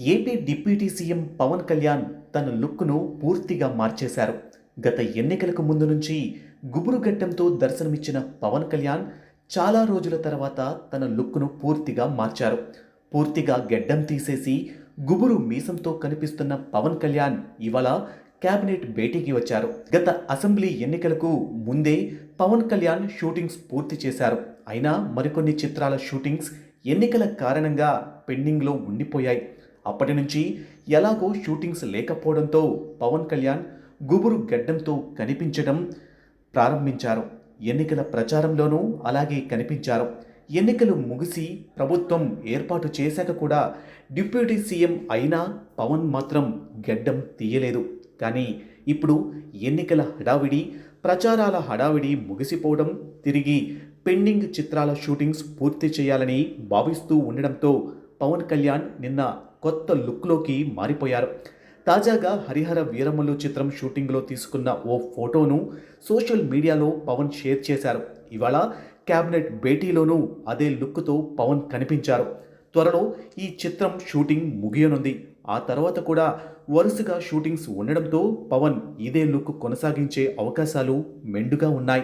AP deputy CM Pawan Kalyan తన లుక్ను పూర్తిగా మార్చేశారు. గత ఎన్నికలకు ముందు నుంచి గుబురు గడ్డంతో దర్శనమిచ్చిన పవన్ కళ్యాణ్ చాలా రోజుల తర్వాత తన లుక్ను పూర్తిగా మార్చారు. పూర్తిగా గెడ్డం తీసేసి గుబురు మీసంతో కనిపిస్తున్న పవన్ కళ్యాణ్ ఇవాళ కేబినెట్ భేటీకి వచ్చారు. గత అసెంబ్లీ ఎన్నికలకు ముందే పవన్ కళ్యాణ్ షూటింగ్స్ పూర్తి చేశారు. అయినా మరికొన్ని చిత్రాల షూటింగ్స్ ఎన్నికల కారణంగా పెండింగ్లో ఉండిపోయాయి. అప్పటి నుంచి ఎలాగో షూటింగ్స్ లేకపోవడంతో పవన్ కళ్యాణ్ గుబురు గడ్డంతో కనిపించడం ప్రారంభించారు. ఎన్నికల ప్రచారంలోనూ అలాగే కనిపించారు. ఎన్నికలు ముగిసి ప్రభుత్వం ఏర్పాటు చేశాక కూడా డిప్యూటీ సీఎం అయినా పవన్ మాత్రం గడ్డం తీయలేదు. కానీ ఇప్పుడు ఎన్నికల హడావిడి ప్రచారాల హడావిడి ముగిసిపోవడం తిరిగి పెండింగ్ చిత్రాల షూటింగ్స్ పూర్తి చేయాలని భావిస్తూ ఉండడంతో పవన్ కళ్యాణ్ నిన్న కొత్త లుక్లోకి మారిపోయారు. తాజాగా హరిహర వీరమల్లు చిత్రం షూటింగ్లో తీసుకున్న ఓ ఫోటోను సోషల్ మీడియాలో పవన్ షేర్ చేశారు. ఇవాళ క్యాబినెట్ భేటీలోనూ అదే లుక్తో పవన్ కనిపించారు. త్వరలో ఈ చిత్రం షూటింగ్ ముగియనుంది. ఆ తర్వాత కూడా వరుసగా షూటింగ్స్ ఉండడంతో పవన్ ఇదే లుక్ కొనసాగించే అవకాశాలు మెండుగా ఉన్నాయి.